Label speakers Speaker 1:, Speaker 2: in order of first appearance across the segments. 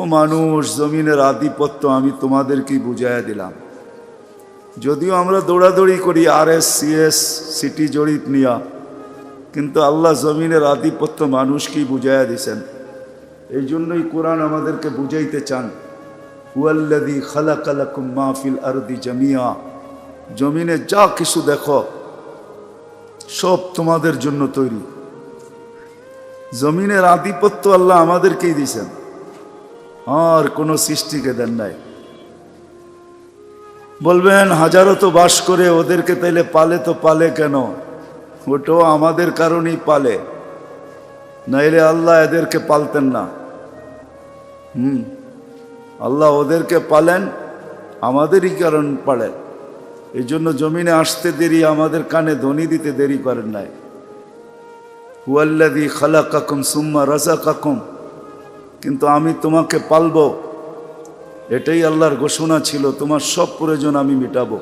Speaker 1: ও মানুষ, জমিনের আধিপত্য আমি তোমাদেরকেই বুঝাইয়া দিলাম। যদিও আমরা দৌড়াদৌড়ি করি আর এস সিএস, সিটি জড়িত নিয়া, কিন্তু আল্লাহ জমিনের আধিপত্য মানুষকেই বুঝাইয়া দিছেন। এই জন্যই কোরআন আমাদেরকে বুঝাইতে চান হুয়াল্লাদি খালাকালাকুম মাহফিল আরদি জামিয়া জমিনে যা কিছু দেখো, সব তোমাদের জন্য তৈরি। জমিনের আধিপত্য আল্লাহ আমাদেরকেই দিছেন। আর কোনো সৃষ্টিকে দেন নাই। বলবেন, হাজারো তো বাস করে, ওদেরকে তাইলে পালে তো পালে কেন? ওটাও আমাদের কারণেই পালে। নাইলে আল্লাহ এদেরকে পালতেন না। হুম, আল্লাহ ওদেরকে পালেন, আমাদেরই কারণ পালেন এই জন্য জমিনে আসতে দেরি, আমাদের কানে ধ্বনি দিতে দেরি করেন নাই। হুয়াল্লাদি খালা কাকুম সুম্মা রাজা কাকুম কিন্তু আমি তোমাকে পালব। এটাই আল্লাহর ঘোষণা ছিল, তোমার সব প্রয়োজন আমি মিটাবো।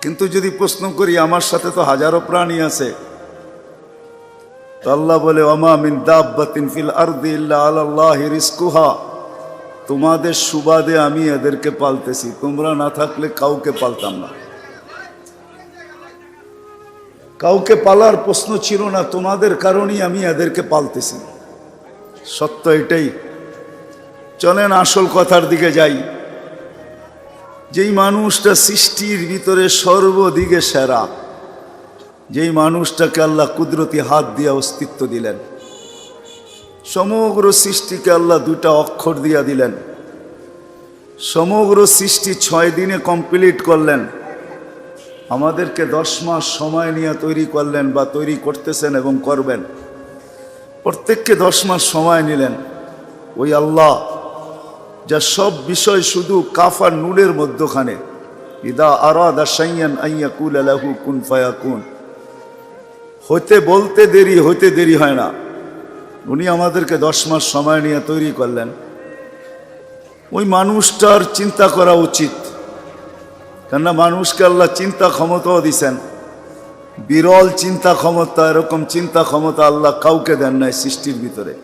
Speaker 1: কিন্তু যদি প্রশ্ন করি, আমার সাথে তো হাজারো প্রাণী আছে। আল্লাহ বলে ফিল তোমাদের সুবাদে আমি এদেরকে পালতেছি, তোমরা না থাকলে কাউকে পালতাম না। কাউকে পালার প্রশ্ন ছিল না, তোমাদের কারণেই আমি এদেরকে পালতেছি। সত্য এটাই। চলেন আসল কথার দিকে যাই। যেই মানুষটা সৃষ্টির ভিতরে সর্বদিকে সেরা, যেই মানুষটাকে আল্লাহ কুদরতি হাত দিয়ে অস্তিত্ব দিলেন, সমগ্র সৃষ্টিকে আল্লাহ দুটা অক্ষর দিয়া দিলেন, সমগ্র সৃষ্টি ছয় দিনে কমপ্লিট করলেন, আমাদেরকে দশ মাস সময় নিয়ে তৈরি করলেন বা তৈরি করতেছেন এবং করবেন। প্রত্যেককে দশ মাস সময় নিলেন। ওই আল্লাহ, যা সব বিষয় শুধু কাফার নুলের মধ্যখানে। ইদা আরাদা সাইয়ান কুল আলাহু কুন ফায়া কুন হতে বলতে দেরি হতে দেরি হয় না। উনি আমাদেরকে দশ মাস সময় নিয়ে তৈরি করলেন। ওই মানুষটার চিন্তা করা উচিত। কেননা মানুষকে আল্লাহ চিন্তা ক্ষমতাও দিছেন। বিরল চিন্তা ক্ষমতা, এরকম চিন্তা ক্ষমতা আল্লাহ কাউকে দেন নাই সৃষ্টির ভিতরে।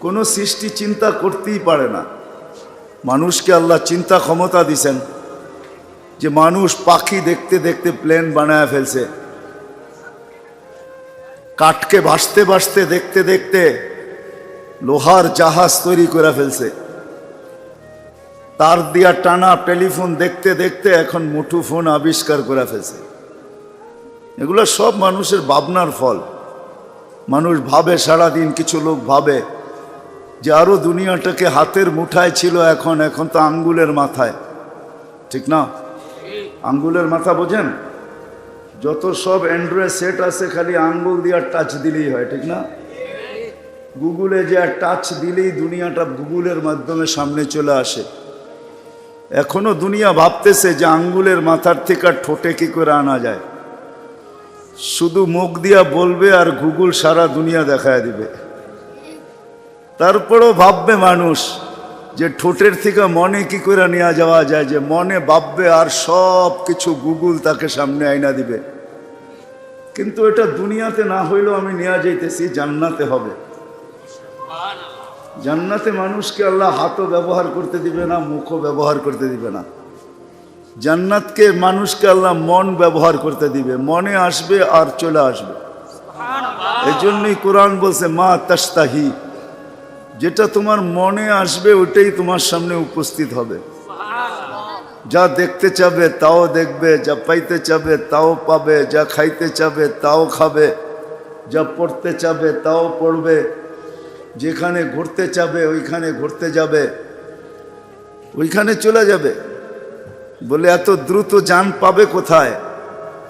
Speaker 1: কোনো সৃষ্টি চিন্তা করতেই পারে না। মানুষকে আল্লাহ চিন্তা ক্ষমতা দিছেন যে মানুষ পাখি দেখতে দেখতে প্লেন বানায় ফেলছে। কাঠকে ভাসতে ভাসতে দেখতে দেখতে লোহার জাহাজ তৈরি করে ফেলছে। তার দিয়া টানা টেলিফোন দেখতে দেখতে এখন মুঠু ফোন আবিষ্কার করে ফেলছে। এগুলো সব মানুষের ভাবনার ফল। মানুষ ভাবে, সারাদিন কিছু লোক ভাবে যে আরও দুনিয়াটাকে হাতের মুঠায় ছিল এখন এখন তো আঙ্গুলের মাথায়। ঠিক না? আঙ্গুলের মাথা বোঝেন? যত সব অ্যান্ড্রয়েড সেট আছে, খালি আঙ্গুল দিয়ে টাচ দিলেই হয়, ঠিক না? গুগলে যে টাচ দিলেই দুনিয়াটা গুগলের মাধ্যমে সামনে চলে আসে। এখনও দুনিয়া ভাবতেছে যে আঙ্গুলের মাথার থেকে ঠোঁটে কি করে আনা যায়? শুধু মুখ দিয়া বলবে আর গুগল সারা দুনিয়া দেখায় দিবে। তারপরও ভাববে মানুষ যে ঠোঁটের থেকে মনে কি করে নেওয়া যাওয়া যায়, যে মনে ভাববে আর সব কিছু গুগল তাকে সামনে আইনা দিবে। কিন্তু এটা দুনিয়াতে না হইলেও আমি নেওয়া যাইতেছি, জান্নাতে হবে। জান্নাতে মানুষকে আল্লাহ হাতও ব্যবহার করতে দিবে না, মুখও ব্যবহার করতে দিবে না। জান্নাতকে মানুষকে আল্লাহ মন ব্যবহার করতে দিবে। মনে আসবে আর চলে আসবে। এই জন্যই কোরআন বলছে মা তাস্তাহি যেটা তোমার মনে আসবে ওটাই তোমার সামনে উপস্থিত হবে। যা দেখতে চাবে তাও দেখবে যা পাইতে চাবে তাও পাবে যা খাইতে চাবে তাও খাবে যা পড়তে চাবে তাও পড়বে। যেখানে ঘুরতে চাবে ওইখানে ঘুরতে যাবে। ওইখানে চলে যাবে। বলে, এত দ্রুত যান পাবে কোথায়?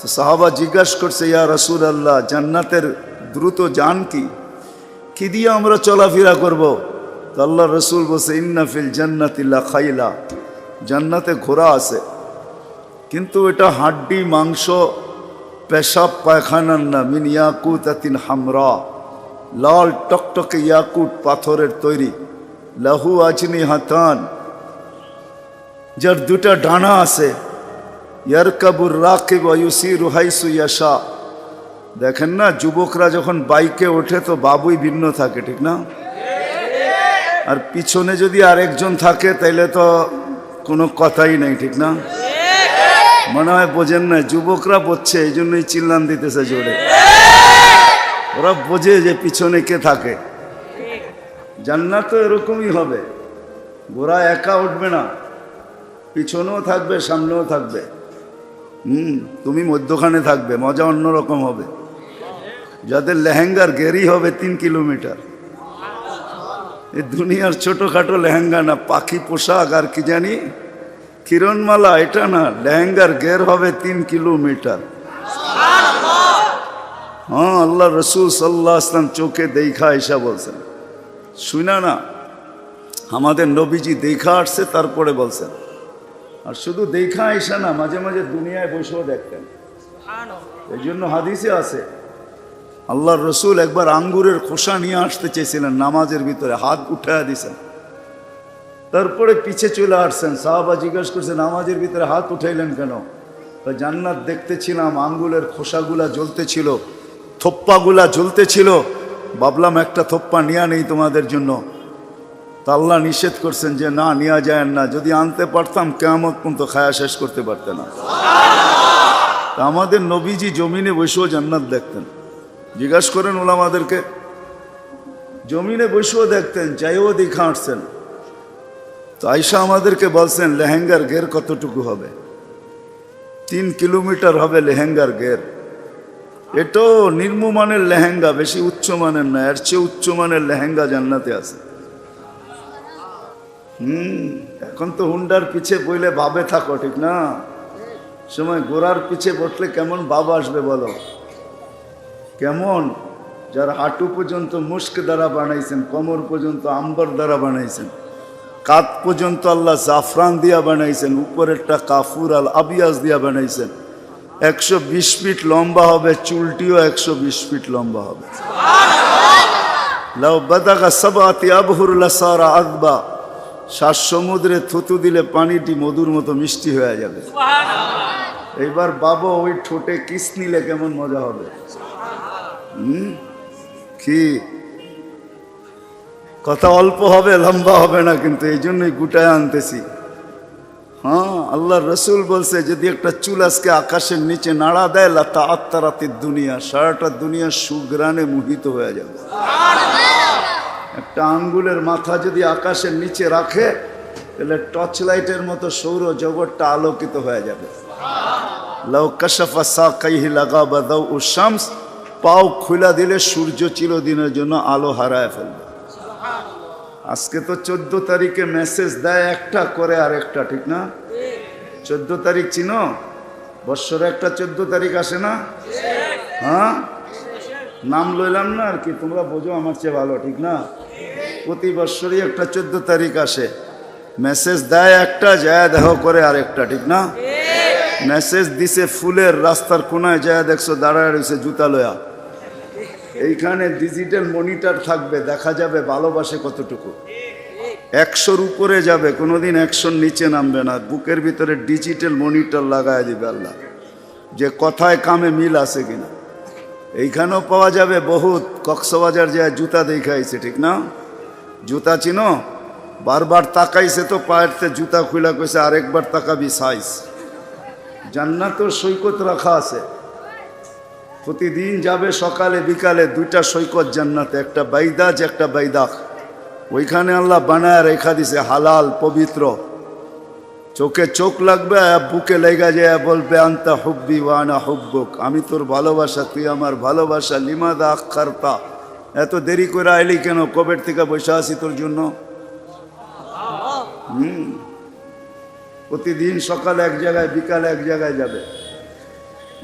Speaker 1: তো সাহাবা জিজ্ঞাসা করছে, ইয়া রসুল আল্লাহ জান্নাতের দ্রুত যান কি? কি দিয়ে আমরা চলাফেরা করব? তো আল্লাহ রসুল বসে ইন্নাফিল জান্নাতিল্লা খাইলা। জান্নাতে ঘোড়া আছে। কিন্তু এটা হাড্ডি, মাংস, পেশাব, পায়খানার না, মিন ইয়াকুত আতিন হামরা। লাল টকটকে ইয়াকুট পাথরের তৈরি। লাহু আজনি হাতান যার দুটা ডানা আছে। ইয়ারকাবুর রাকিব ইউসি রুহাইসু ইয়াশা। দেখেন না, যুবকরা যখন বাইকে ওঠে তো বাবুই ভিন্ন থাকে, ঠিক না? আর পিছনে যদি আরেকজন থাকে, তাইলে তো কোনো কথাই নেই, ঠিক না? মনে হয় বোঝেন না, যুবকরা বুঝছে এই জন্যই চিল্লান দিতেছে জোরে। ওরা বোঝে যে পিছনে কে থাকে। জান্নাত তো এরকমই হবে। গোড়া একা উঠবে না। পিছনেও থাকবে, সামনেও থাকবে। হুম, তুমি মধ্যখানে থাকবে, মজা অন্যরকম হবে। যাদের লেহেঙ্গার গেরি হবে তিন কিলোমিটার। এই দুনিয়ার ছোটোখাটো লেহেঙ্গা না, পাখি পোশাক আর কি জানি? কিরণমালা, এটা না, লেহেঙ্গার গের হবে তিন কিলোমিটার। হ্যাঁ আল্লাহ রসুল সাল্লাহ আসলাম চোখে দেখা এসা বলছেন। শুনা না, আমাদের নবীজি দেখা আসছে, তারপরে বলছেন। আর শুধু দেখা আইসা না মাঝে মাঝে দুনিয়ায় বসেও দেখতেন। এই জন্য হাদিসে আছে আল্লাহর রসুল একবার আঙ্গুরের খোসা নিয়ে আসতে চেয়েছিলেন নামাজের ভিতরে হাত উঠায় দিছেন। তারপরে পিছে চলে আসছেন সাহাবা জিজ্ঞেস করছে নামাজের ভিতরে হাত উঠাইলেন কেন? তো জান্নাত দেখতেছিলাম আঙ্গুলের খোসাগুলা জ্বলতেছিল থপ্পাগুলা জ্বলতেছিল। ভাবলাম একটা থপ্পা নেওয়া নেই তোমাদের জন্য। তা আল্লাহ নিষেধ করছেন যে না নেওয়া যায় না। যদি আনতে পারতাম কেমন পর্যন্ত খায়া শেষ করতে পারতে না। তা আমাদের নবীজি জমিনে বসেও জান্নাত দেখতেন। জিজ্ঞাসা করেন ওলামাদেরকে, জমিনে বসেও দেখতেন, যাইও দেখা আসছেন। তো আয়সা আমাদেরকে বলছেন, লেহেঙ্গার গের কতটুকু হবে? তিন কিলোমিটার হবে লেহেঙ্গার গের এটাও নিম্নমানের লেহেঙ্গা, বেশি উচ্চমানের না, এর চেয়ে উচ্চমানের লেহেঙ্গা জান্নাতে আছে। হুম এখন তো হুন্ডার পিছে বইলে ভাবে থাকো ঠিক না? সময় গোড়ার পিছে বসলে কেমন ভাব আসবে বলো? কেমন? যারা হাঁটু পর্যন্ত মুস্ক দ্বারা বানাইছেন কোমর পর্যন্ত আম্বর দ্বারা বানাইছেন কাত পর্যন্ত আল্লাহ জাফরান দিয়া বানাইছেন উপরেরটা কাফুর আল আবিয়াস দিয়া বানাইছেন। একশো বিশ ফিট লম্বা হবে চুলটিও একশো বিশ ফিট লম্বা হবে। লাউ বাদাগা সাবাতি আবহুরুল্লা সারা আকবা শ্বাস সমুদ্রে থুতু দিলে পানিটি মধুর মতো মিষ্টি হয়ে যাবে। এইবার বাবা ওই ঠোঁটে কিস নিলে কেমন মজা হবে? হুম? কি? কথা অল্প হবে লম্বা হবে না কিন্তু এই জন্যই গুটায় আনতেছি। হ্যাঁ আল্লাহ রসুল বলছে যদি একটা চুল আজকে আকাশের নিচে নাড়া দেয় লতা আত্মারাতির দুনিয়া সারাটা দুনিয়া সুগ্রানে মোহিত হয়ে যাবে। একটা আঙ্গুলের মাথা যদি আকাশের নিচে রাখে, তাহলে টর্চ লাইটের মতো সৌর জগৎটা আলোকিত হয়ে যাবে। পাও খুলা দিলে সূর্য চিরদিনের জন্য আলো হারায় ফেলবে। আজকে তো চোদ্দ তারিখে মেসেজ দেয় একটা করে আর একটা, ঠিক না? চোদ্দ তারিখ চিনো? বৎসরে একটা চোদ্দ তারিখ আসে না? হ্যাঁ? নাম লইলাম না আর কি, তোমরা বোঝো আমার চেয়ে ভালো, ঠিক না? প্রতি বৎসরই একটা চোদ্দ তারিখ আসে। মেসেজ দেয় একটা, যায় দেহ করে আর একটা ঠিক না? মেসেজ দিছে ফুলের রাস্তার কোনায়, যায় দেখছ দাঁড়ায় রয়েছে জুতা লয়া। এইখানে ডিজিটাল মনিটর থাকবে, দেখা যাবে ভালোবাসে কতটুকু। একশোর উপরে যাবে, কোনোদিন একশোর নিচে নামবে না। বুকের ভিতরে ডিজিটাল মনিটর লাগায় দিবে আল্লাহ। যে কথায় কামে মিল আছে কিনা। এইখানেও পাওয়া যাবে বহুত কক্সবাজার যায় জুতা দেখাইছে, ঠিক না? জুতা চিনো? বারবার তাকাইছে তো পায়েরতে জুতা খুলা কইছে, আরেকবার তাকাবি সাইজ জান্নাতও সৈকত রাখা আছে। প্রতিদিন যাবে সকালে, বিকালে দুইটা সৈকত জান্নাতে, একটা বাইদাজ একটা বাইদাক ওইখানে আল্লাহ বানায় রেখা দিছে, হালাল, পবিত্র। চোখে চোখ লাগবে বুকে লেগা যায় বলবে আন্তা হুব্বি ওয়ানা হুব্বুক। আমি তোর ভালোবাসা তুই আমার ভালোবাসা লিমাদা আখারতা এত দেরি করে আইলি কেন? কবের থেকে বসে আছি তোর জন্য? হুম। প্রতিদিন সকালে এক জায়গায় বিকালে এক জায়গায় যাবে।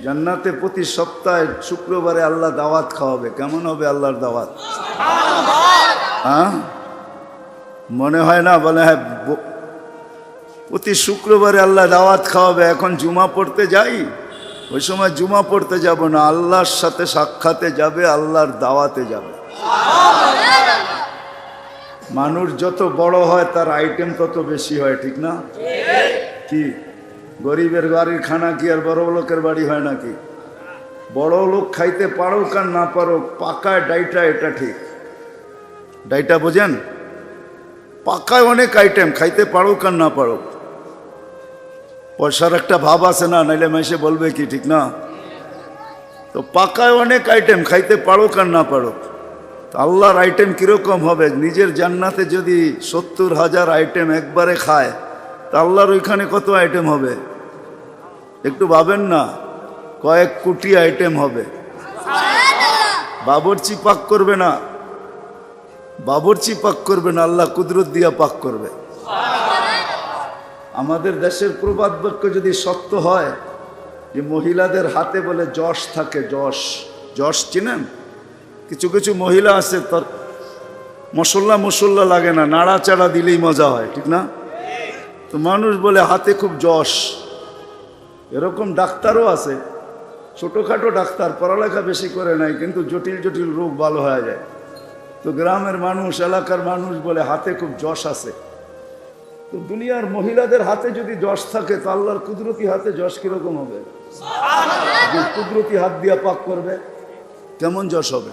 Speaker 1: জান্নাতে প্রতি সপ্তাহে শুক্রবারে আল্লাহ দাওয়াত খাওয়াবে। কেমন হবে আল্লাহর দাওয়াত? হ্যাঁ? মনে হয় না? বলে হ্যাঁ প্রতি শুক্রবারে আল্লাহ দাওয়াত খাওয়াবে, এখন জুমা পড়তে যাই, ওই সময় জুমা পড়তে যাব না, আল্লাহর সাথে সাক্ষাতে যাবে, আল্লাহর দাওয়াতে যাবে। মানুষ যত বড় হয়, তার আইটেম তত বেশি হয়, ঠিক না? কি? গরিবের বাড়ির খানা কি আর বড় লোকের বাড়ি হয় নাকি? বড় লোক খাইতে পারো আর না পারো পাকায়, ডাইটা, এটা ঠিক। ডাইটা বোঝেন? পাকায় অনেক আইটেম খাইতে পারো আর না পারো পয়সার একটা ভাব আছে না, নাইলে মেসে বলবে কি, ঠিক না? তো পাকায় অনেক আইটেম খাইতে পারো আর না পারো আল্লাহর আইটেম কীরকম হবে? নিজের জান্নাতে যদি সত্তর হাজার আইটেম একবারে খায়, তা আল্লাহর ওইখানে কত আইটেম হবে? একটু ভাবেন না, কয়েক কোটি আইটেম হবে। বাবরচি পাক করবে না। বাবরচি পাক করবে না, আল্লাহ কুদরত দিয়া পাক করবে। আমাদের দেশের প্রবাদ বাক্য যদি সত্য হয়, যে মহিলাদের হাতে বলে যশ থাকে, যশ যশ চিনেন? কিছু কিছু মহিলা আছে, তার মশল্লা মশল্লা লাগে না, নাড়াচাড়া দিলেই মজা হয়, ঠিক না? তো মানুষ বলে হাতে খুব যশ। এরকম ডাক্তারও আছে, ছোটোখাটো ডাক্তার, পড়ালেখা বেশি করে নাই কিন্তু জটিল জটিল রোগ ভালো হয়ে যায়। তো গ্রামের মানুষ, এলাকার মানুষ বলে হাতে খুব যশ আছে। তো দুনিয়ার মহিলাদের হাতে যদি যশ থাকে, তো আল্লাহর কুদরতি হাতে যশ কীরকম হবে? কুদরতি হাত দিয়া পাক করবে, কেমন যশ হবে?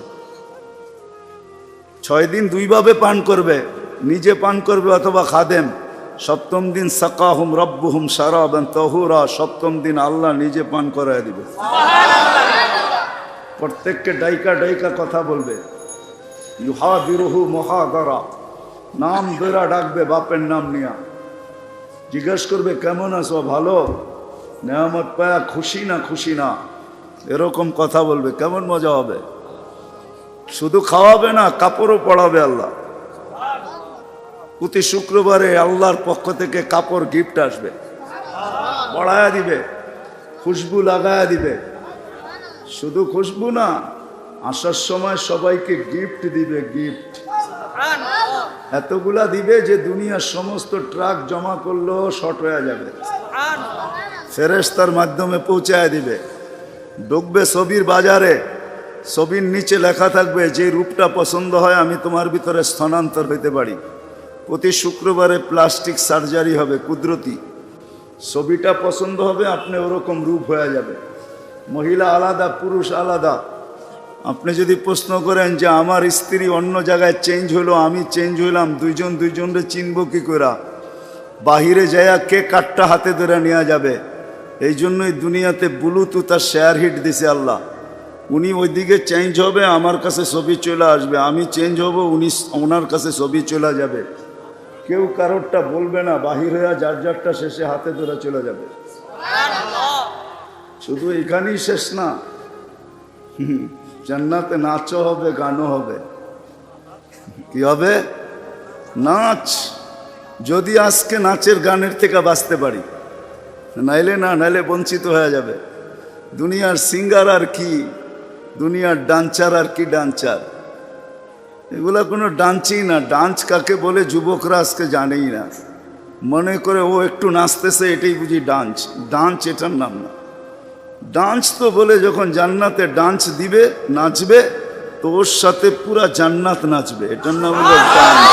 Speaker 1: ছয় দিন দুইভাবে পান করবে, নিজে পান করবে অথবা খাদেম। সপ্তম দিন সাকাহুম রব্বুহুম সারাবেন তহুরা, সপ্তম দিন আল্লাহ নিজে পান করায় দিবে। প্রত্যেককে ডাইকা ডাইকা কথা বলবে। ইহা বিরহু মহাদারা, নাম বেরা ডাকবে, বাপের নাম নিয়া। জিজ্ঞেস করবে, কেমন আছো? ভালো? নেয়ামত পায়া খুশি না খুশি না, এরকম কথা বলবে, কেমন মজা হবে? শুধু খাওয়াবে না, কাপড়ও পড়াবে আল্লাহ। প্রতি শুক্রবারে আল্লাহর পক্ষ থেকে কাপড় গিফট আসবে। পড়ায়া দিবে, খুশবু লাগায়া দিবে। শুধু খুশবু না, আসার সময় সবাইকে গিফট দিবে, গিফট। এতগুলা দিবে যে দুনিয়ার সমস্ত ট্রাক জমা করলেও শর্ট হয়ে যাবে। ফেরেস্তার মাধ্যমে পৌঁছায় দিবে। ঢুকবে ছবির বাজারে, ছবির নিচে লেখা থাকবে, যে রূপটা পছন্দ হয় আমি তোমার ভিতরে স্থানান্তর হইতে পারি। প্রতি শুক্রবারে প্লাস্টিক সার্জারি হবে, কুদরতি। ছবিটা পছন্দ হবে, আপনি ওরকম রূপ হয়ে যাবে। মহিলা আলাদা, পুরুষ আলাদা। আপনি যদি প্রশ্ন করেন যে আমার স্ত্রী অন্য জায়গায় চেঞ্জ হলো আমি চেঞ্জ হইলাম দুইজন দুইজনরে চিনব কি করা বাহিরে যায়া কে কাঠটা হাতে ধরে নেওয়া যাবে? এই জন্যই দুনিয়াতে ব্লুটুথ আর শেয়ার হিট দিছে আল্লাহ। উনি ওইদিকে চেঞ্জ হবে আমার কাছে ছবি চলে আসবে। আমি চেঞ্জ হব উনি ওনার কাছে ছবি চলে যাবে। কেউ কারোরটা বলবে না বাহির হইয়া যার যারটা শেষে হাতে ধরে চলে যাবে। শুধু এখানেই শেষ না। হুম, জান্নাতে নাচও হবে, গানও হবে। কি হবে? নাচ। যদি আজকে নাচের গানের থেকে বাঁচতে পারি, নাইলে না, নাইলে বঞ্চিত হয়ে যাবে। দুনিয়ার সিঙ্গার আর কি, দুনিয়ার ডান্সার আর কি ডান্সার? এগুলা কোনো ডান্সই না। ডান্স কাকে বলে যুবকরা আজকে জানেই না। মনে করে ও একটু নাচতেছে, এটাই বুঝি ডান্স। ডান্স এটার নাম না। ডান্স তো বলে যখন জান্নাতে ডান্স দিবে, নাচবে তো ওর সাথে পুরা জান্নাত নাচবে। এটার নাম হলো ডান্স।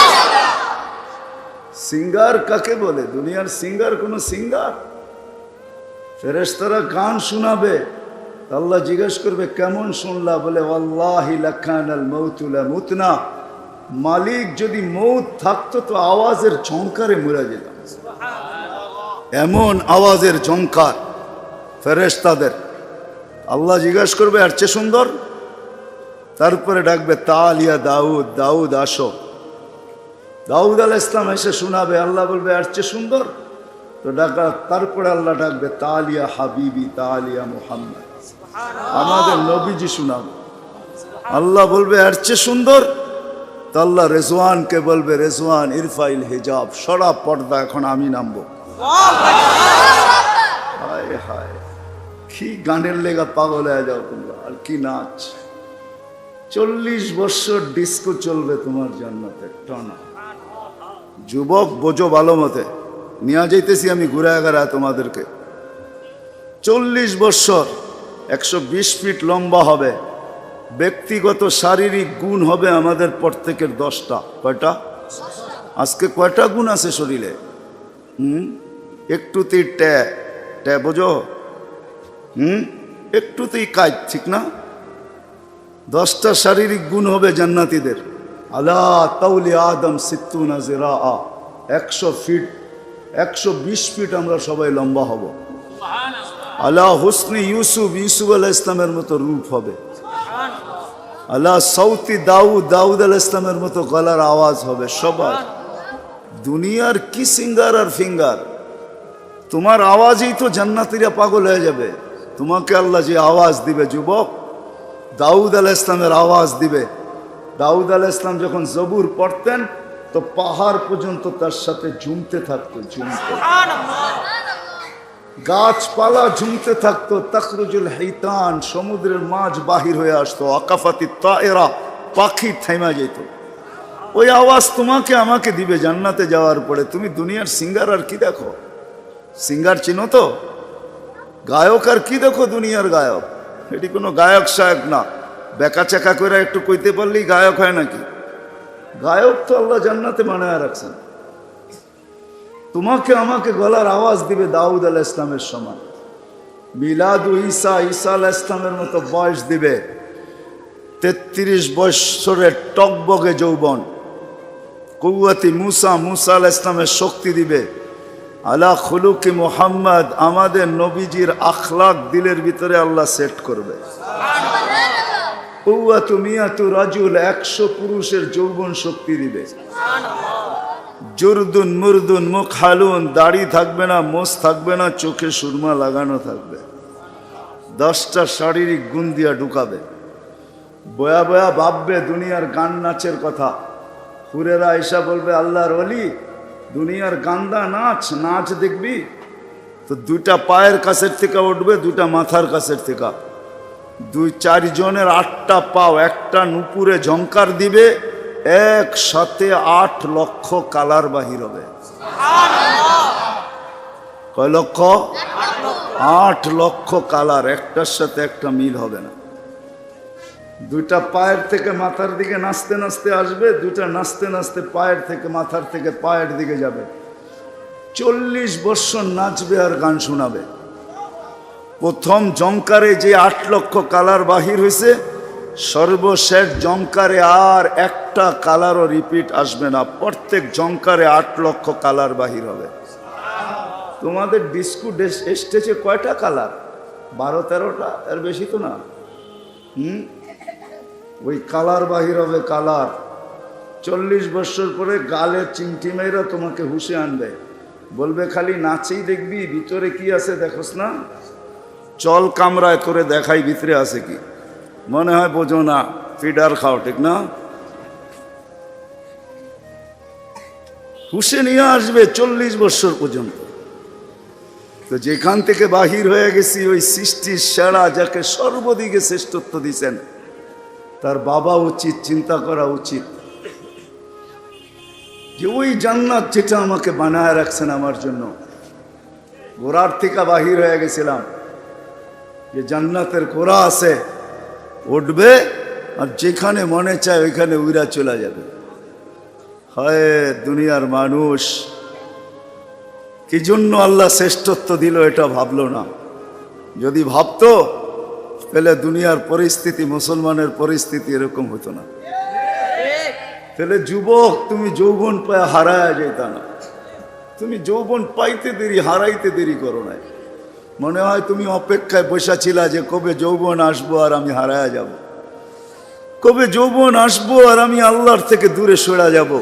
Speaker 1: সিঙ্গার কাকে বলে? দুনিয়ার সিঙ্গার কোনো সিঙ্গার? ফেরেশতারা গান শোনাবে। আল্লাহ জিজ্ঞেস করবে, কেমন শুনলা? বলে মুতনা মালিক যদি মৌত থাকতো তো আওয়াজের ঝঙ্কারে মরে যেতাম। এমন আওয়াজের ঝঙ্কার ফেরেশতাদের। আল্লাহ জিজ্ঞেস করবে আর চেয়ে সুন্দর? তারপরে ডাকবে তালিয়া দাউদ দাউদ আসো। দাউদ আল ইসলাম এসে শোনাবে আল্লাহ বলবে আর চেয়ে সুন্দর? তো ডাকা তারপরে আল্লাহ ডাকবে তালিয়া হাবিবি তালিয়া মোহাম্মদ। আমাদের নবীজি শোনাবে। আল্লাহ বলবে আর চেয়ে সুন্দর? তো আল্লাহ রেজওয়ানকে বলবে রেজওয়ান ইরফাইল হিজাব সরা পর্দা এখন আমি নামবো। কি গানের লেগা পাগল হয়ে যাও তোমরা, আর কি নাচ? চল্লিশ বছর ডিস্কো চলবে তোমার জান্নাতে, টানা। যুবক, বোঝো ভালো মতে। নিয়ে যাইতেছি আমি ঘুরে এগারা তোমাদেরকে। চল্লিশ বছর একশো বিশ ফিট লম্বা হবে। ব্যক্তিগত শারীরিক গুণ হবে আমাদের প্রত্যেকের দশটা। কয়টা? আজকে কয়টা গুণ আছে শরীরে? হুম? একটুতেই ট্যা। ট্যা বোঝো? হুম? একটুতেই কাজ ঠিক না? দশটা শারীরিক গুণ হবে জান্নাতীদের। আলা তাউলি আদম সিত্তুনা জিরা একশো ফিট একশো বিশ ফিট আমরা সবাই লম্বা হব। আলা হুসনি ইউসুফ ইউসুফ আলাহ ইসলামের মতো রূপ হবে। আল্লাহ সৌতি দাউদ দাউদ আল ইসলামের মতো গলার আওয়াজ হবে সবার। দুনিয়ার কি সিঙ্গার আর ফিঙ্গার? তোমার আওয়াজেই তো জান্নাতিরা পাগল হয়ে যাবে। তোমাকে আল্লাহ যে আওয়াজ দিবে যুবক দাউদ আল ইসলামের আওয়াজ দিবে। দাউদ আল ইসলাম যখন জবুর পড়তেন তো পাহাড় পর্যন্ত তার সাথে ঝুমতে থাকতো ঝুমতে। গাছপালা ঝুমতে থাকতো তখরুজুল হেইতান সমুদ্রের মাছ বাহির হয়ে আসতো আকাফাতি তায়েরা পাখি থেমা যেত। ওই আওয়াজ তোমাকে আমাকে দিবে জান্নাতে যাওয়ার পরে। তুমি দুনিয়ার সিঙ্গার আর কি দেখো? সিঙ্গার চিনো তো? গায়ক আর কি দেখো দুনিয়ার গায়ক? এটি কোনো গায়ক সায়ক না। বেকা চেকা করে একটু কইতে পারলেই গায়ক হয় নাকি? গায়ক তো আল্লাহ জান্নাতে মানায় রাখছেন। তোমাকে আমাকে গলার আওয়াজ দিবে দাউদ আল ইসলামের সমান। মিলাদু ঈসা ঈসা আল ইসলামের মতো বয়স দিবে। তেত্রিশ বৎসরের টকবগে যৌবন। কৌয়াতি মুসা মুসা আল ইসলামের শক্তি দিবে। আলা খুলুকি মোহাম্মদ আমাদের নবীজির আখলাক দিলের ভিতরে আল্লাহ সেট করবে। মিয়াতু রাজুল একশো পুরুষের যৌবন শক্তি দিবে। জুরদুন মুরদুন মুখ হালুন দাড়ি থাকবে না মোষ থাকবে না চোখে সুরমা লাগানো থাকবে। দশটা শারীরিক গুণ দিয়া ঢুকাবে। বয়া বয়া ভাববে দুনিয়ার গান নাচের কথা। হুরেরা এসা বলবে আল্লাহর অলি দুনিয়ার গান্দা নাচ নাচ দেখবি তো দুইটা পায়ের কাছের থেকে উঠবে দুইটা মাথার কাছের থেকে। দুই চারজনের আটটা পাও একটা নুপুরে ঝঙ্কার দিবে একসাথে আট লক্ষ কালার বাহির হবে। কয় লক্ষ। আট লক্ষ কালার একটার সাথে একটা মিল হবে না। দুইটা পায়ের থেকে মাথার দিকে নাচতে নাচতে আসবে, দুইটা নাচতে নাচতে পায়ের থেকে মাথার থেকে পায়ের দিকে যাবে। চল্লিশ বৎসর নাচবে আর গান শোনাবে। প্রথম জঙ্কারে যে আট লক্ষ কালার বাহির হয়েছে, সর্বশেষ জঙ্কারে আর একটা কালারও রিপিট আসবে না। প্রত্যেক জঙ্কারে আট লক্ষ কালার বাহির হবে। তোমাদের ডিস্কু স্টেজে কয়টা কালার? বারো তেরোটা? এর বেশি তো না। হুম? ওই কালার বাহির হবে কালার। চল্লিশ বছর পরে গালে চিমটি মেয়েরা তোমাকে হুশে আনবে। বলবে খালি নাচেই দেখবি, ভিতরে কি আছে দেখোস না? চল কামরায় তোরে দেখাই ভিতরে আছে কি। মনে হয় বোঝো না, ফিডার খাও, ঠিক না? হুশে নিয়ে আসবে চল্লিশ বছর পর্যন্ত। তো যেখান থেকে বাহির হয়ে গেছি, ওই সৃষ্টির সেরা যাকে সর্বদিকে শ্রেষ্ঠত্ব দিছেন তার বাবা উচিত, চিন্তা করা উচিত। যে ওই জান্নাত যেটা আমাকে বানায় রাখছেন আমার জন্য। গোড়ার থেকে বাহির হয়ে গেছিলাম। যে জান্নাতের কোরা আছে, উঠবে আর যেখানে মনে চায় ওইখানে উইরা চলে যাবে। হয় দুনিয়ার মানুষ। কি জন্য আল্লাহ শ্রেষ্ঠত্ব দিল এটা ভাবলো না। যদি ভাবতো তাহলে দুনিয়ার পরিস্থিতি মুসলমানের পরিস্থিতি এরকম হতো না। তাহলে যুবক, তুমি যৌবন পায় হারায় যেত না। তুমি যৌবন পাইতে দেরি, হারাইতে দেরি করো না মনে হয় তুমি অপেক্ষায় বসা ছিলা যে কবে যৌবন আসব আর আমি হারায়া যাব। কবে যৌবন আসব আর আমি আল্লাহর থেকে দূরে সরা যাব।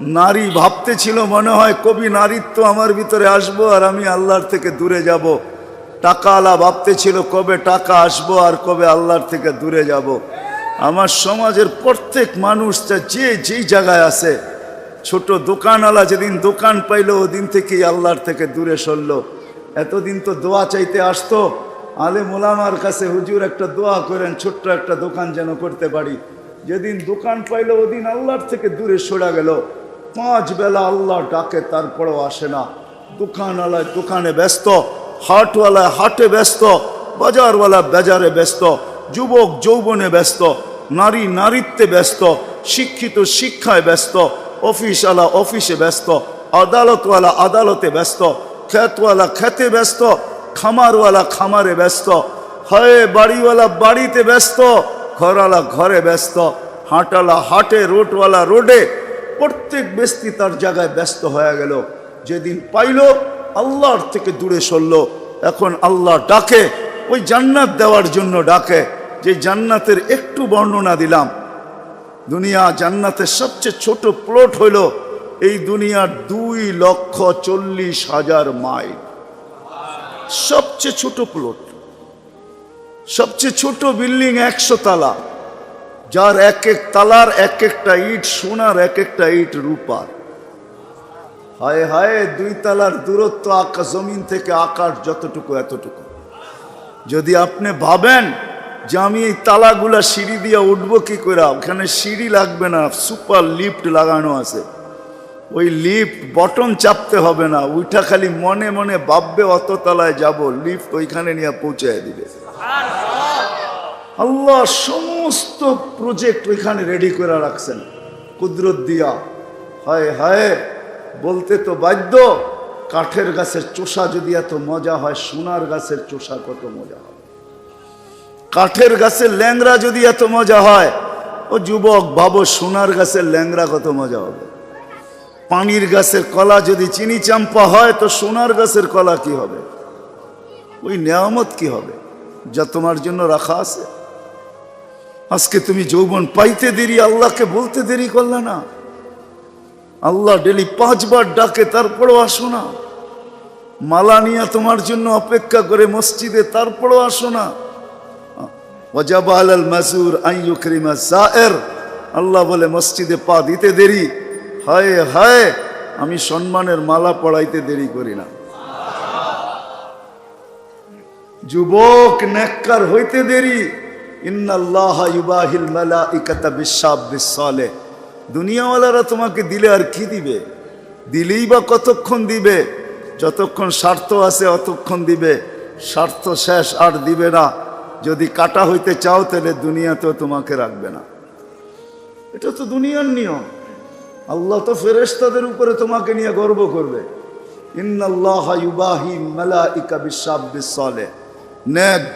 Speaker 1: নারী ভাবতে ছিল মনে হয় কবি নারীত্ব আমার ভিতরে আসব আর আমি আল্লাহর থেকে দূরে যাব। টাকা আলা ভাবতে ছিল কবে টাকা আসব আর কবে আল্লাহর থেকে দূরে যাব? আমার সমাজের প্রত্যেক মানুষটা যে যেই জায়গায় আছে, ছোট দোকানওয়ালা যেদিন দোকান পাইলো, ওদিন থেকেই আল্লাহর থেকে দূরে সরলো। এতদিন তো দোয়া চাইতে আসতো। আলে মোলামার কাছে হুজুর একটা দোয়া করেন, ছোট্ট একটা দোকান যেন করতে পারি। যেদিন দোকান পাইলো, ওদিন আল্লাহর থেকে দূরে সরা গেল। পাঁচ বেলা আল্লাহ ডাকে, তারপরেও আসে না। দোকানওয়ালায় দোকানে ব্যস্ত। হাটওয়ালায় হাটে ব্যস্ত, বাজারওয়ালা বাজারে ব্যস্ত, যুবক যৌবনে ব্যস্ত, নারী নারীত্বে ব্যস্ত, শিক্ষিত শিক্ষায় ব্যস্ত, অফিসওয়ালা অফিসে ব্যস্ত, আদালতওয়ালা আদালতে ব্যস্ত খেতওয়ালা খেতে ব্যস্ত, খামারওয়ালা খামারে ব্যস্ত, হয়ে বাড়িওয়ালা বাড়িতে ব্যস্ত, ঘরওয়ালা ঘরে ব্যস্ত, হাঁটালা হাটে, রোডওয়ালা রোডে প্রত্যেক ব্যক্তি তার জায়গায় ব্যস্ত হয়ে গেল। যেদিন পাইল আল্লাহর থেকে দূরে সরল, এখন আল্লাহ ডাকে, ওই জান্নাত দেওয়ার জন্য ডাকে, যে জান্নাতের একটু বর্ণনা দিলাম। দুনিয়া জান্নাতের সবচেয়ে ছোট প্লট হইল এই দুনিয়ার দুই লক্ষ চল্লিশ হাজার মাইল। সবচেয়ে ছোট প্লট সবচেয়ে ছোট বিল্ডিং একশো তালা, যার এক এক তালার এক একটা ইট, সোনার এক একটা ইট, রূপার। হায় হায়, দুই তালার দূরত্ব আকাশ জমিন থেকে আকাশ যতটুকু, এতটুকু। যদি আপনি ভাবেন যে আমি এই তালাগুলা সিঁড়ি দিয়ে উঠবো কি করে, ওখানে সিঁড়ি লাগবে না, সুপার লিফট লাগানো আছে। ওই লিফট বটন চাপতে হবে না ওইটা খালি মনে মনে ভাববে অত তলায় যাব, লিফট ওইখানে নিয়ে পৌঁছায় দিবে। আল্লাহ সমস্ত প্রজেক্ট ওইখানে রেডি করে রাখছেন। কুদরত দিয়া। হায় হায় বলতে তো বাধ্য, কাঠের গাছের চোষা যদি এত মজা হয়, সোনার গাছের চোষা কত মজা হবে? কাঠের গাছের ল্যাংরা যদি এত মজা হয়, ও যুবক ভাবো সোনার গাছের ল্যাংরা কত মজা হবে? পানির গাছের কলা যদি চিনি চাম্পা হয়, তো সোনার গাছের কলা কি হবে? ওই নেয়ামত কি হবে? যা তোমার জন্য রাখা আছে। আজকে তুমি যৌবন পাইতে দেরি, আল্লাহকে বলতে দেরি করলে না। আল্লাহ ডেলি পাঁচবার ডাকে, তারপরও আসো না। মালা নিয়ে তোমার জন্য অপেক্ষা করে মসজিদে, তারপরও আসো না। ওয়াজাবা আলাল মাসুর আইয়ুকরিমা জায়ের আল্লাহ বলে, মসজিদে পা দিতে দেরি। হায় হায়, আমি সম্মানের মালা পড়াইতে দেরি করি না। যুবক, নেককার হইতে দেরি। ইন্নাল্লাহ ইউবাহিল মালাইকাতা বিশাব্বিস সালেহ। দুনিয়াওয়ালারা তোমাকে দিলে আর কি দিবে? দিলেই বা কতক্ষণ দিবে? যতক্ষণ স্বার্থ আছে অতক্ষণ দিবে। স্বার্থ শেষ আর দিবে না। যদি কাটা হইতে চাও তাহলে দুনিয়াতেও তোমাকে রাখবে না। এটা তো দুনিয়ার নিয়ম। আল্লাহ তো ফেরেশতাদের উপরে তোমাকে নিয়ে গর্ব করবে। ইন্নাল্লাহ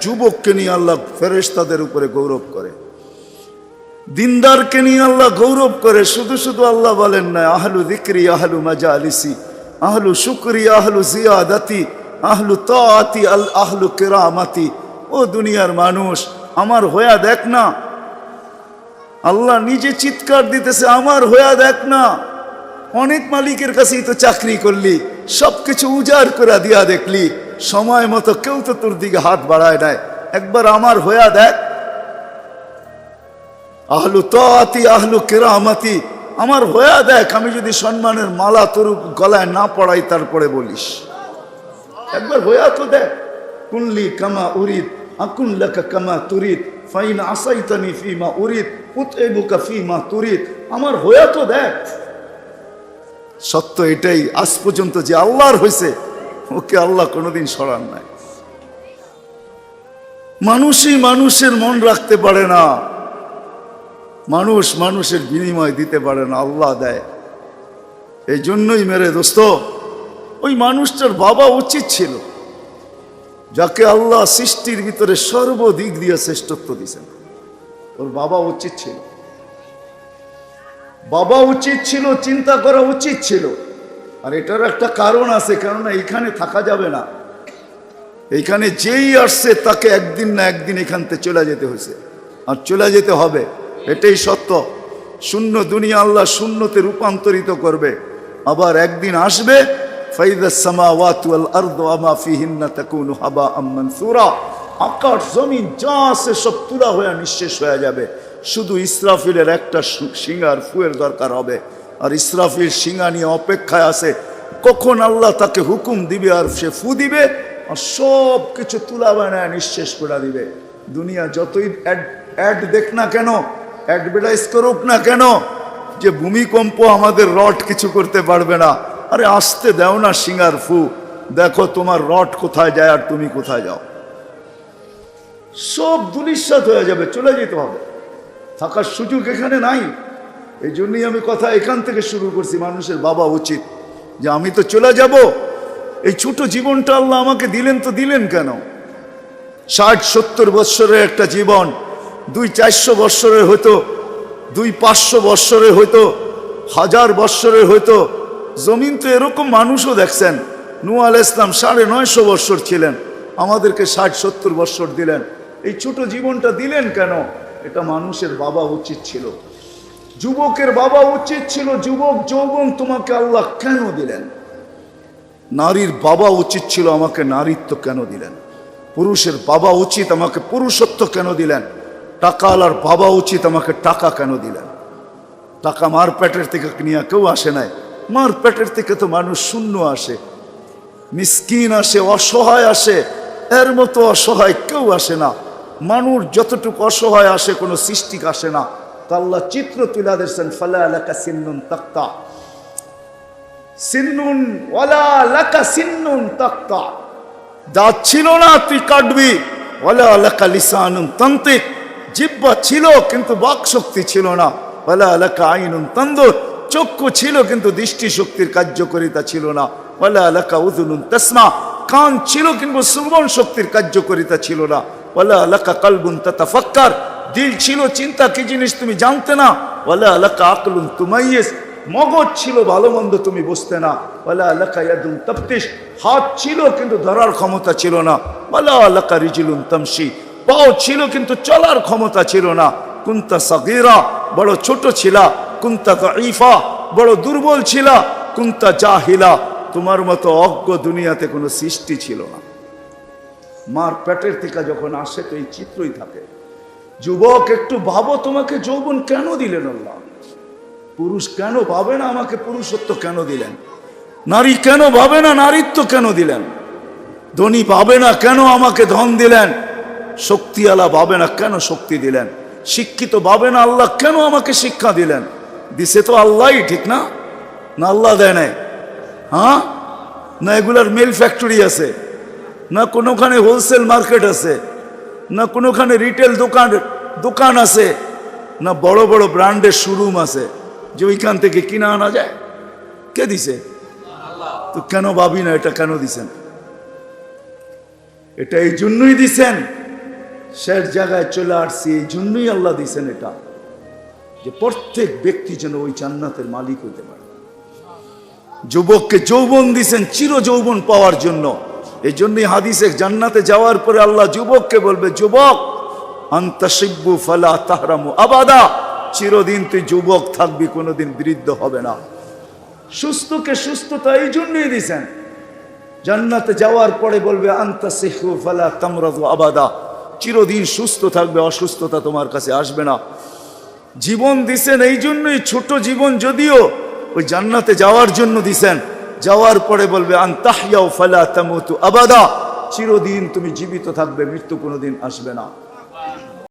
Speaker 1: যুবককে নিয়ে আল্লাহ ফেরেশতাদের উপরে গৌরব করে। দিনদারকে নিয়ে আল্লাহ গৌরব করে, শুধু শুধু আল্লাহ বলেন না, আহলু দিক্রি আহলু মাজা আলিসি আহলু শুক্রি, আহলু জিয়াদাতি, আহলু তাআতি, আল আহলু কেরামাতি। ও দুনিয়ার মানুষ, আমার হয়া দেখ না। আল্লাহ নিজে চিৎকার দিতেছে, আমার হয়া দেখ না। অনেক মালিকের কাছেই তো চাকরি করলি সব কিছু উজাড় করে দিয়া দেখলি, সময় মতো কেউ তো তোর দিকে হাত বাড়ায় নাই। একবার আমার হয়া দেখ। আহলু তাতি আহলু কেরামাতি। আমার হয়া দেখ, আমি যদি সম্মানের মালা তোর গলায় না পড়াই, তারপরে বলিস। একবার হয়া তো দেখ। কুনলি কামা উরিদ, আকুন লাকা কামা তুরিদ, ফাইন আসাইতানি ফিমা উরিদ উতএবুকা ফিমা তুরিদ। আমার হয়া তো দেখ। সত্য এটাই, আজ পর্যন্ত যে আল্লাহর হয়েছে ওকে আল্লাহ কোনোদিন সরান নাই। মানুষই মানুষের মন রাখতে পারে না। মানুষ মানুষের বিনিময় দিতে পারে না, আল্লাহ দেয়। এই জন্যই মেরে দোস্ত, ওই মানুষটার বাবা উচিত ছিল, যাকে আল্লাহ সৃষ্টির ভিতরে সর্বদিক দিয়ে শ্রেষ্ঠত্ব দিয়েছেন। ওর বাবা উচিত ছিল। বাবা উচিত ছিল, চিন্তা করা উচিত ছিল। আর এটার একটা কারণ আছে, কেননা এখানে থাকা যাবে না। এইখানে যেই আসছে, তাকে একদিন না একদিন এখান থেকে চলে যেতে হয়েছে। আর চলে যেতে হবে। এটাই সত্য। শূন্য দুনিয়া আল্লাহ শূন্যতে রূপান্তরিত করবে। আবার একদিন আসবে আকাশ যা সব তুলা হয়ে নিঃশেষ হয়ে যাবে। শুধু ইসরাফিলের একটা ফুয়ের দরকার হবে। আর ইসরাফিল নিয়ে অপেক্ষায় কখন আল্লাহ তাকে হুকুম দিবে আর সে ফু দিবে? আর সব কিছু তুলা বানায় নিঃশেষ করে দিবে। দুনিয়া যতই অ্যাড দেখ না কেন অ্যাডভার্টাইজ করুক না কেন, যে ভূমিকম্প আমাদের রড কিছু করতে পারবে না। আরে আসতে দাও না সিঙ্গার ফু। দেখো তোমার রড কোথায় যায় আর তুমি কোথায় যাও। সব দুলিশ্বাত হয়ে যাবে, চলে যেতে হবে। থাকার সুযোগ এখানে নাই। এই জন্যই আমি কথা এখান থেকে শুরু করছি, মানুষের বাবা উচিত যে আমি তো চলে যাব। এই ছোট জীবনটা আল্লাহ আমাকে দিলেন তো দিলেন কেন? ষাট সত্তর বৎসরের একটা জীবন দুই চারশো বৎসরের হতো দুই পাঁচশো বৎসরের হয়তো হাজার বৎসরের হয়তো জমিন তো এরকম মানুষও দেখছেন। নু আল ইসলাম সাড়ে নয়শো বৎসর ছিলেন, আমাদেরকে ষাট সত্তর বৎসর দিলেন। এই ছোট জীবনটা দিলেন কেন? এটা মানুষের বাবা উচিত ছিল। যুবকের বাবা উচিত ছিল, যুবক যৌবন তোমাকে আল্লাহ কেন দিলেন? নারীর বাবা উচিত ছিল, আমাকে নারীত্ব কেন দিলেন? পুরুষের বাবা উচিত, আমাকে পুরুষত্ব কেন দিলেন? টাকাওয়ালার বাবা উচিত আমাকে টাকা কেন দিলেন? টাকা মার পেটের থেকে নিয়ে কেউ আসে নাই। মার পেটের থেকে তো মানুষ শূন্য আসে। মিসকিন আসে, অসহায় আসে, এর মতো অসহায় কেউ আসে না। মানুষ যতটুকু অসহায় আসে, কোনো সৃষ্টিক আসে না। তা আল্লাহ চিত্র তুলে দিয়েছেন ফালা এলাকা সিন্নুন তাক্তা। সিন্নুন ওয়ালা লাকা সিন্নুন তাক্তা। দাঁত ছিল না, তুই কাটবি। ওয়ালা লাকা লিসানুন তান্ত্রিক জিব্বা ছিল, কিন্তু বাক শক্তি ছিল না। ওয়ালা লাকা আইনুন তন্দুর চক্ষু ছিল, কিন্তু দৃষ্টি শক্তির কার্যকারিতা ছিল না। ওয়ালা লাকা উদুনুন তসমা, কান ছিল, কিন্তু শ্রবণ শক্তির কার্যকারিতা ছিল না। ওয়ালা লাকা কালবুন তথা তাতাফাক্কার, দিল ছিল, চিন্তা কি জিনিস তুমি জানতে না? ওয়ালা লাকা আকলুন তুমাইয়েস মগজ ছিল, ভালো মন্দ তুমি বুঝতে না। ওয়ালা আলাকা ইয়াদুন তাফতিশ, হাত ছিল, কিন্তু ধরার ক্ষমতা ছিল না। ওয়ালা আলাকা রিজিলুন তামশি পাও ছিল কিন্তু চলার ক্ষমতা ছিল না। কুন্তা সাগীরা, বড় ছোট ছিলা। কুন্তা দাঈফা, বড় দুর্বল ছিলা। কুন্তা জাহিলা, তোমার মতো অজ্ঞ দুনিয়াতে কোনো সৃষ্টি ছিল না। মার পেটের থেকে যখন আসে তো এই চিত্রই থাকে। যুবক, একটু ভাবো তোমাকে যৌবন কেন দিলেন আল্লাহ? পুরুষ কেন ভাবে না আমাকে পুরুষত্ব কেন দিলেন? নারী কেন ভাবে না নারীত্ব কেন দিলেন? ধনী ভাবে না কেন আমাকে ধন দিলেন? শক্তিওয়ালা ভাবে না কেন শক্তি দিলেন? শিক্ষিত ভাবে না আল্লাহ কেন আমাকে শিক্ষা দিলেন? দিছে তো আল্লাহই, ঠিক না? না আল্লাহ দেয় নাই। হ্যাঁ? না এগুলার মিল ফ্যাক্টরি আছে। না কোনোখানে হোলসেল মার্কেট আছে। না কোনোখানে রিটেল দোকান দোকান আছে। না বড় বড় ব্র্যান্ডের শোরুম আছে। যে ওইখান থেকে কিনা আনা যায়। কে দিছে? তো কেন ভাবি না এটা কেন দিছেন? এটা এই জন্যই দিছেন। শেষ জায়গায় চলে আসছি, এই জন্যই আল্লাহ দিছেন এটা। যে প্রত্যেক ব্যক্তি যেন ওই জান্নাতের মালিক হইতে পারে। যুবককে যৌবন দিছেন চির যৌবন পাওয়ার জন্য। এই জন্যই হাদিসে জান্নাতে যাওয়ার পরে আল্লাহ যুবককে বলবে, যুবক আন্তাসিব্বু ফালা তাহরামু আবাদা। চিরদিন তুই যুবক থাকবি, কোনোদিন বৃদ্ধ হবে না। সুস্থকে সুস্থতা এই জন্যই দিছেন জান্নাতে যাওয়ার পরে বলবে, আন্তা সিহু ফালা তামরাদু আবাদা। চিরদিন সুস্থ থাকবে, অসুস্থতা তোমার কাছে আসবে না। জীবন দিছেন এই জন্যই, ছোট জীবন যদিও ওই জান্নাতে যাওয়ার জন্য দিছেন, যাওয়ার পরে বলবে আন্তাহিয়াও ফালা তেমতু আবাদা। চিরদিন তুমি জীবিত থাকবে, মৃত্যু কোনোদিন আসবে না।